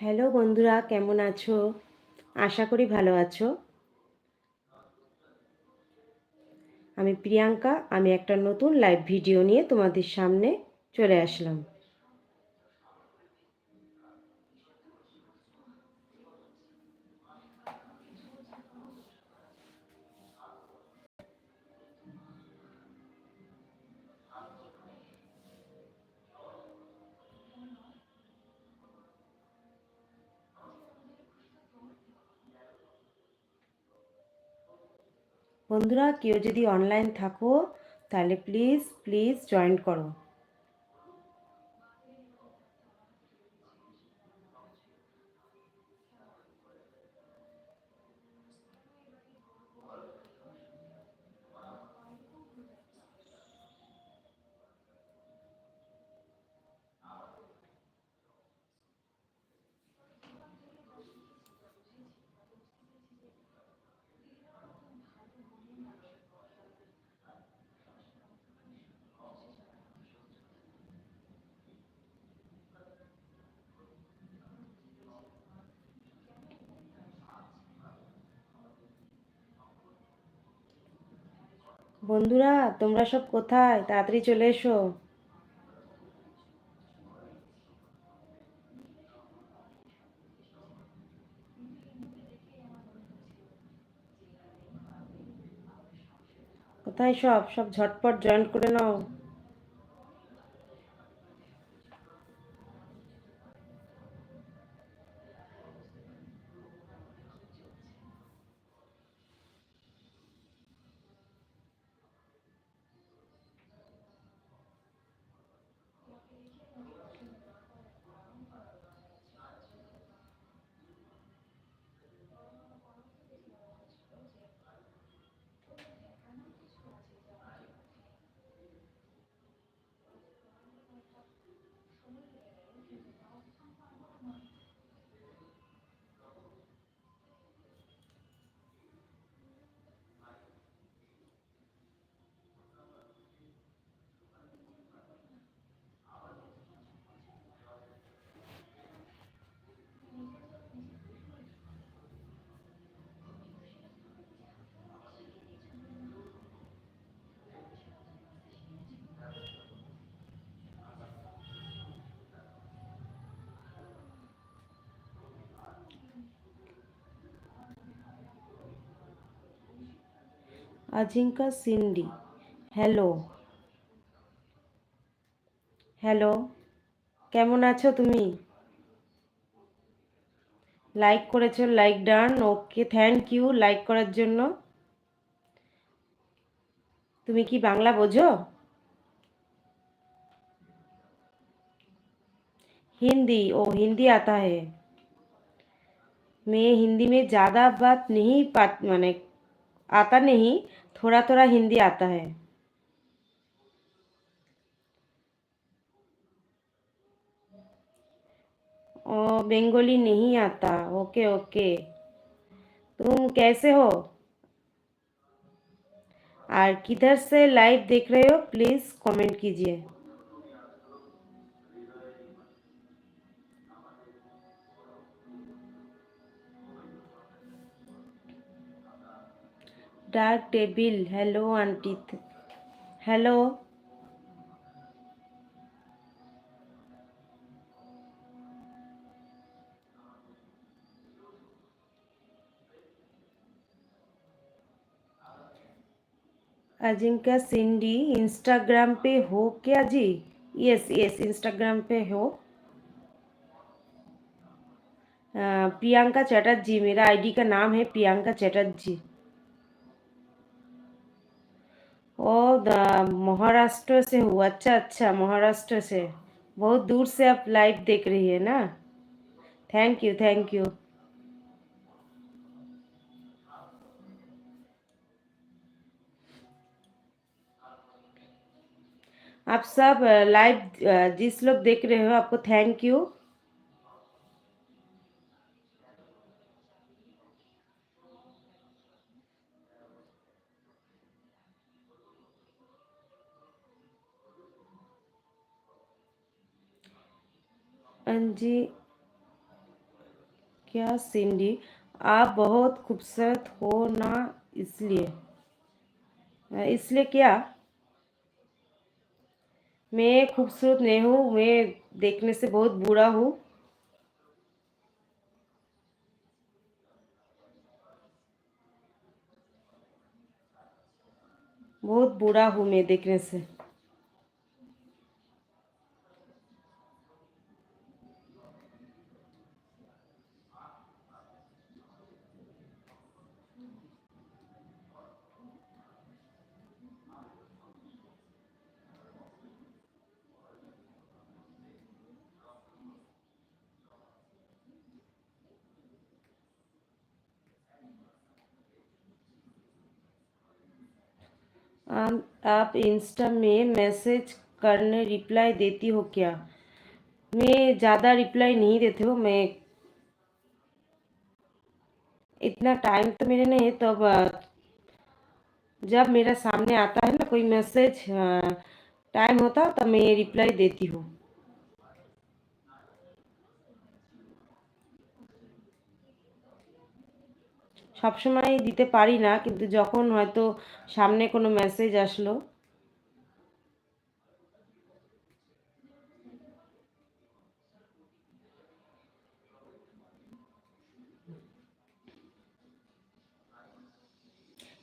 Hello বন্ধুরা, কেমন আছো? আশা করি ভালো আছো। আমি প্রিয়াঙ্কা, আমি একটা নতুন লাইভ ভিডিও নিয়ে তোমাদের সামনে চলে আসলাম। বন্ধুরা কেউ যদি অনলাইন থাকো তাহলে প্লিজ প্লিজ জয়েন করো। বন্ধুরা তোমরা সব কোথায়? তাড়াতাড়ি চলে এসো। কোথায় সব? সব ঝটপট জয়েন করে নাও। আজিঙ্কা সিন্ডি হ্যালো হ্যালো কেমন আছো তুমি লাইক করেছো like done okay thank you like করার জন্য তুমি কি বাংলা বোঝো हिंदी ओ हिंदी आता है मैं हिंदी में ज़्यादा बात नहीं पात मैंने आता नहीं थोड़ा थोड़ा हिंदी आता है। ओ, बंगाली नहीं आता। Okay okay. तुम कैसे हो? और किधर से लाइव देख रहे हो? प्लीज़ कमेंट कीजिए। Dark table. Hello, aunty. Hello. Ajinkya सिंडी Instagram पे हो क्या जी? यस यस इंस्टाग्राम पे हो। प्रियंका चटर्जी, मेरा आईडी का नाम है प्रियंका चटर्जी। ओ महाराष्ट्र से हूँ। अच्छा अच्छा महाराष्ट्र से। बहुत दूर से आप लाइव देख रही है ना? थैंक यू थैंक यू आप सब लाइव जिस लोग देख रहे हो, आपको थैंक यू अंजी, क्या सिंडी? आप बहुत खूबसूरत हो ना इसलिए। इसलिए क्या? मैं खूबसूरत नहीं हूँ, मैं देखने से बहुत बुरा हूँ। बहुत बुरा हूँ मैं देखने से। आप इंस्टा में मैसेज करने रिप्लाई देती हो क्या? मैं ज़्यादा रिप्लाई नहीं देते हो, मैं इतना टाइम तो मेरे नहीं है तो जब मेरा सामने आता है ना कोई मैसेज टाइम होता तब मैं रिप्लाई देती हूँ। সবসময় দিতে পারি না কিন্তু যখন হয়তো সামনে কোনো মেসেজ আসলো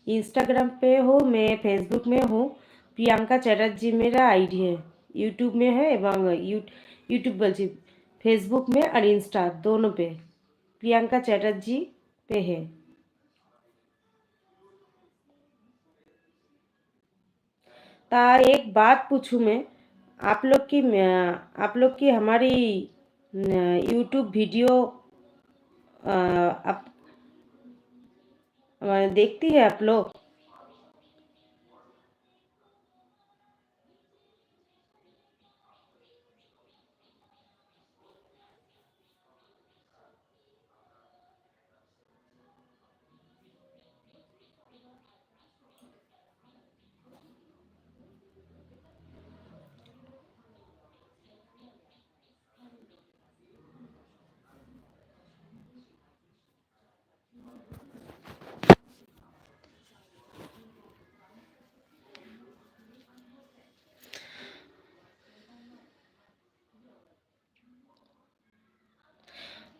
इंस्टाग्राम पे हो मैं फेसबुक में हूँ प्रियंका चैटर्जी मेरा आईडी है यूट्यूब में है एवं यूट्यूब बोलिए फेसबुक में और इंस्टा दोनों पे प्रियंका चैटर्जी पे है ता एक बात पूछूँ मैं? आप लोग की आप लोग की हमारी यूट्यूब वीडियो आप देखती है आप लोग?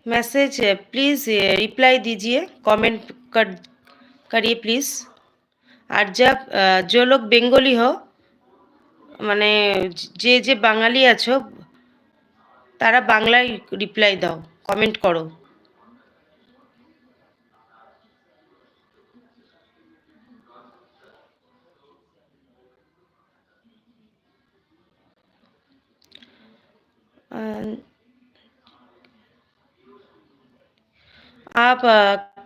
मैसेज प्लीज़ रिप्लाई दीजिए कमेंट कर करिए प्लीज़ আর जब जो लोग বেঙ্গলি हो মানে যে যে বাঙালি আছো তারা বাংলায় রিপ্লাই দাও কমেন্ট করো आप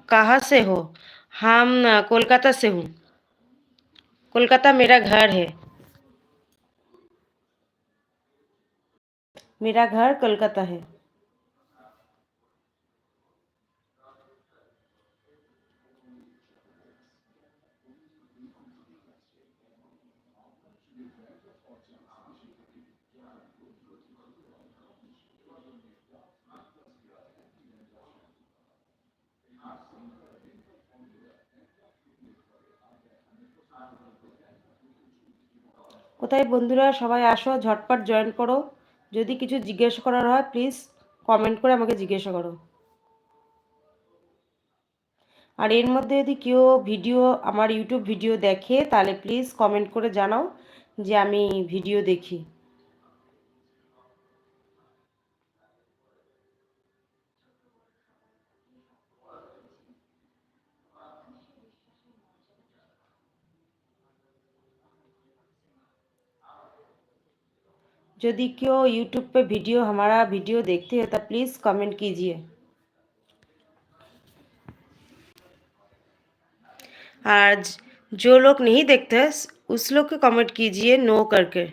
कहाँ से हो? हम कोलकाता से हूँ। कोलकाता मेरा घर है। मेरा घर कोलकाता है। কোথায় বন্ধুরা? সবাই আসো, ঝটপট জয়েন করো। যদি কিছু জিজ্ঞেস করার হয় প্লিজ কমেন্ট করে আমাকে জিজ্ঞাসা করো। আর এর মধ্যে যদি কেউ ভিডিও আমার ইউটিউব ভিডিও দেখে, তাহলে প্লিজ কমেন্ট করে জানাও যে আমি ভিডিও দেখি। यदि क्यों यूट्यूब पे वीडियो, हमारा वीडियो देखते हैं तो प्लीज़ कमेंट कीजिए। आज जो लोग नहीं देखते उस लोग को कमेंट कीजिए नो करके।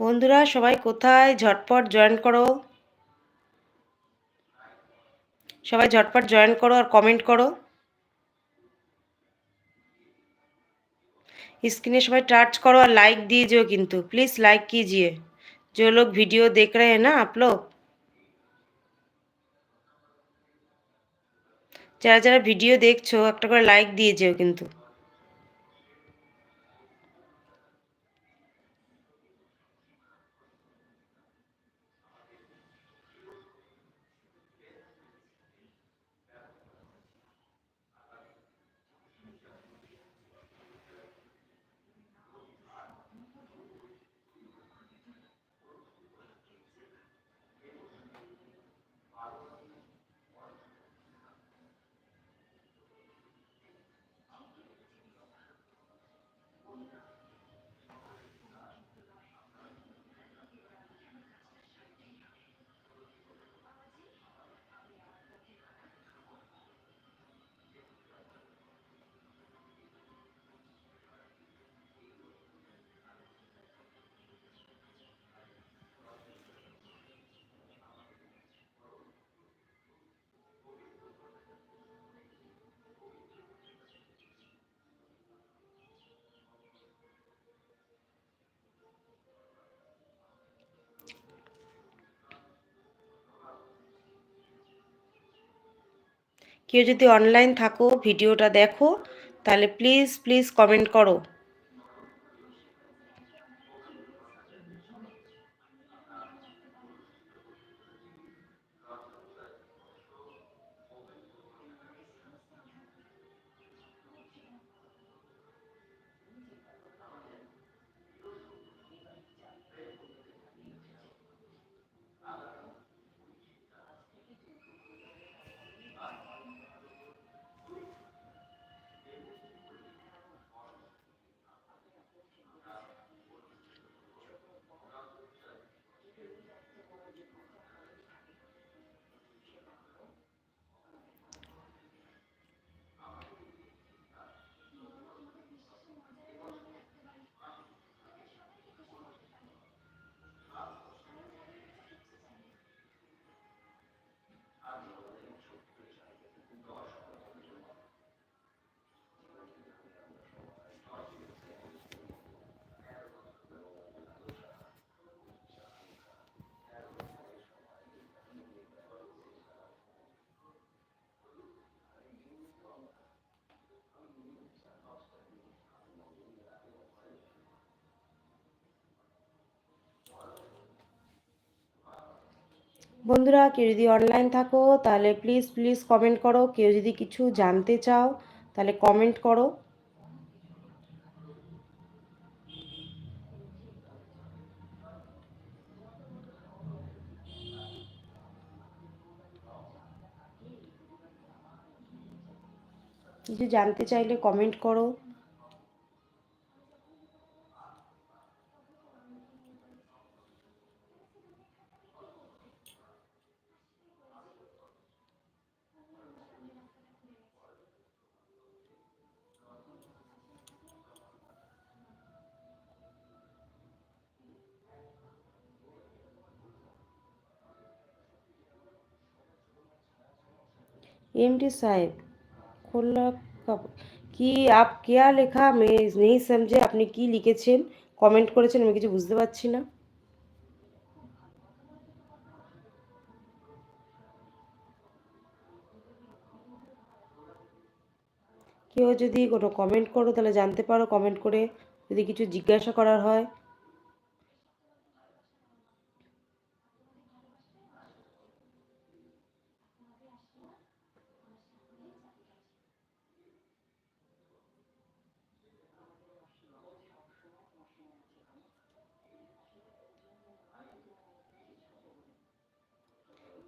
বন্ধুরা, সবাই কোথায়? ঝটপট জয়েন করো। সবাই ঝটপট জয়েন করো আর কমেন্ট করো। স্ক্রিনে সবাই টাচ করো আর লাইক দিয়ে যেও কিন্তু। প্লিজ লাইক কিজিয়ে। যে লোক ভিডিও দেখ রে, না आप যারা যারা ভিডিও দেখছ, একটা করে লাইক দিয়ে যেও কিন্তু। কেউ যদি অনলাইন থাকো ভিডিওটা দেখো তাহলে প্লিজ প্লিজ কমেন্ট করো। বন্ধুরা, কেউ যদি অনলাইন থাকো, তাহলে প্লিজ প্লিজ কমেন্ট করো। কেউ যদি কিছু জানতে চাও, তাহলে কমেন্ট করো। কিছু জানতে চাইলে কমেন্ট করো। एमडी साहेब खोला कब কি আপ কেয়া লেখা আমি নেই সমঝে আপনি কি লিখেছেন কমেন্ট করেছেন আমি কিছু বুঝতে পারছি না কেউ যদি কোনো কমেন্ট করো তাহলে জানতে পারো কমেন্ট করে যদি কিছু জিজ্ঞাসা করার হয়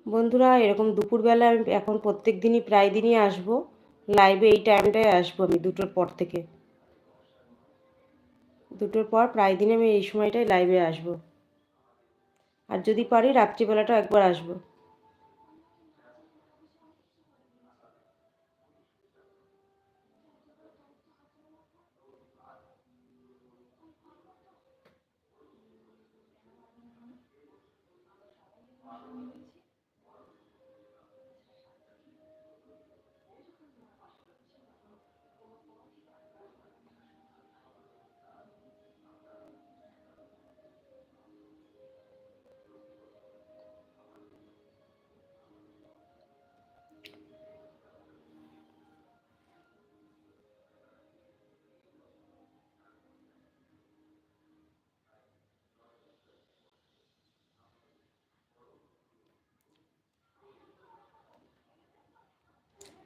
বন্ধুরা, এরকম দুপুরবেলা আমি এখন প্রত্যেক দিনই প্রায় দিনই আসব। লাইভে এই টাইমটায় আসব আমি দুটোর পর থেকে। দুটোর পর প্রায় দিনে আমি এই সময়টায় লাইভে আসব। আর যদি পারি, রাত্রিবেলাটাও একবার আসব।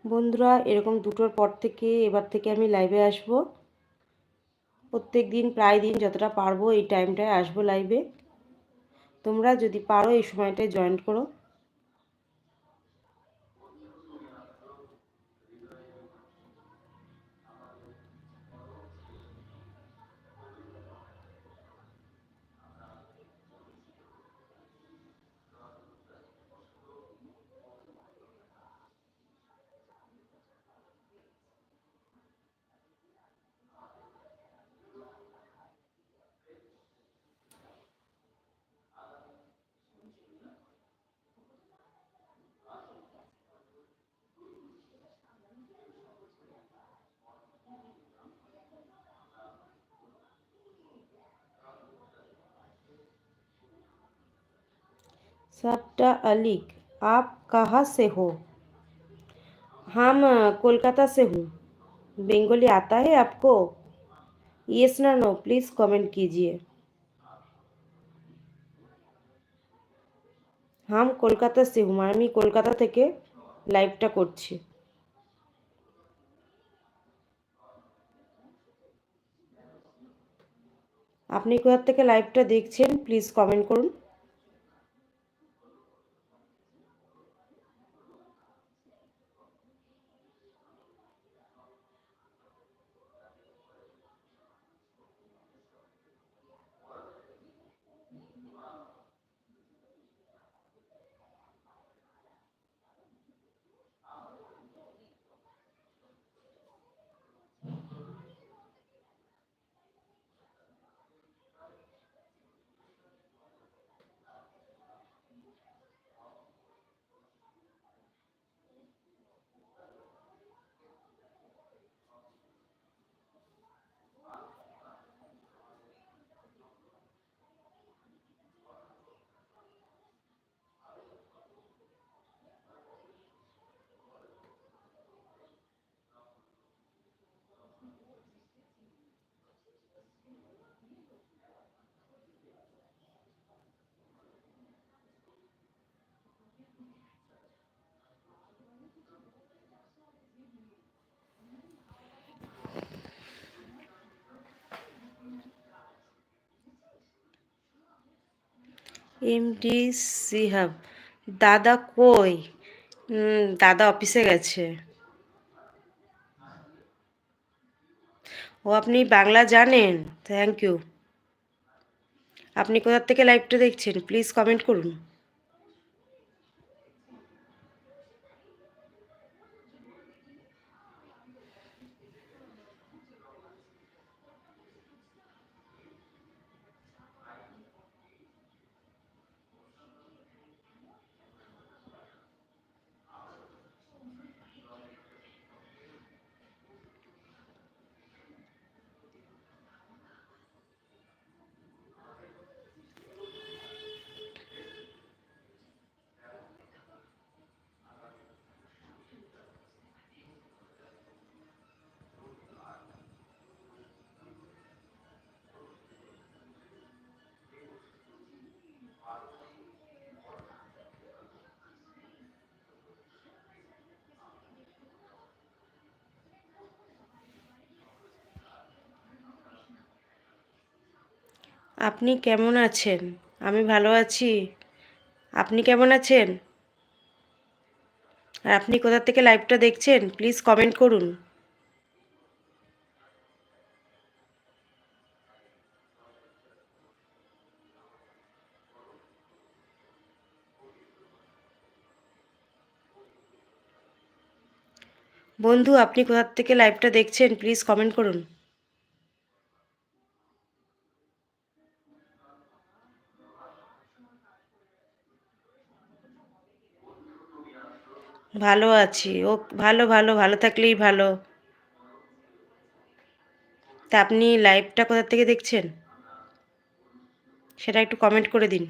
বন্ধুরা, এরকম দুটোর পর থেকে এবার থেকে আমি লাইভে আসব। প্রত্যেক দিন প্রায় দিন যতটা পারব এই টাইমটায় আসব লাইভে তোমরা যদি পারো এই সময়টায় জয়েন করো। सट्टा अलीक आप कहाँ से हो हम कोलकाता से हूँ बंगाली आता है आपको यस ना नो प्लीज़ कमेंट कीजिए হাম কলকাতা সে হুম আমি কলকাতা থেকে লাইভটা করছি আপনি কোথা থেকে লাইভটা দেখছেন প্লিজ কমেন্ট করুন এমডি সিহাব দাদা কই? দাদা অফিসে গেছে। ও, আপনি বাংলা জানেন? থ্যাংক ইউ আপনি কোথার থেকে লাইভটা দেখছেন? প্লিজ কমেন্ট করুন। আপনি কেমন আছেন? আমি ভালো আছি। আপনি কেমন আছেন? আর আপনি কোথা থেকে লাইভটা দেখছেন? প্লিজ কমেন্ট করুন। বন্ধু, আপনি কোথা থেকে লাইভটা দেখছেন? প্লিজ কমেন্ট করুন। ভালো আছি। ও ভালো ভালো ভালো থাকলেই ভালো। তা আপনি লাইভটা কোথা থেকে দেখছেন? সেটা একটু কমেন্ট করে দিন।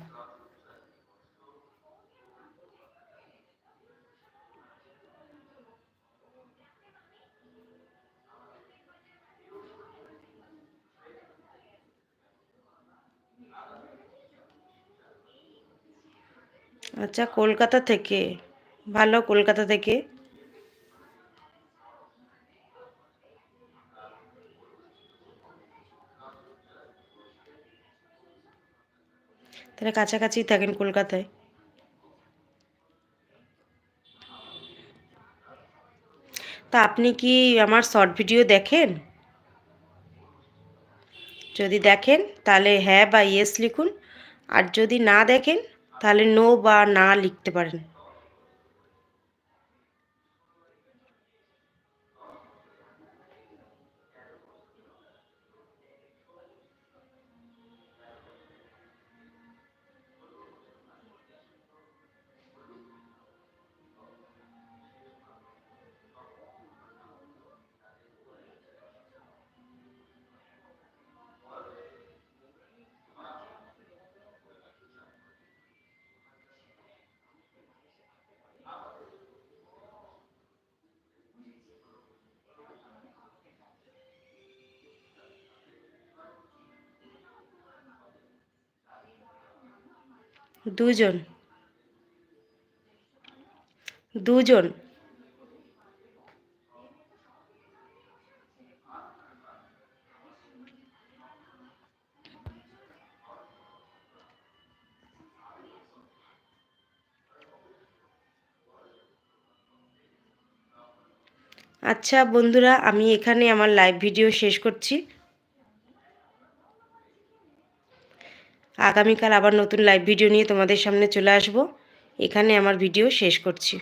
আচ্ছা কলকাতা থেকে? ভালো কলকাতা থেকে। তাহলে কাছাকাছি থাকেন কলকাতায়। তা আপনি কি আমার শর্ট ভিডিও দেখেন? যদি দেখেন, তাহলে হ্যাঁ বা ইয়েস লিখুন। আর যদি না দেখেন, তাহলে নো বা না লিখতে পারেন। দুজন। দুজন। আচ্ছা বন্ধুরা আমি এখানে আমার লাইভ ভিডিও শেষ করছি। আগামীকাল আবার নতুন লাইভ ভিডিও নিয়ে তোমাদের সামনে চলে আসব। এখানে আমার ভিডিও শেষ করছি।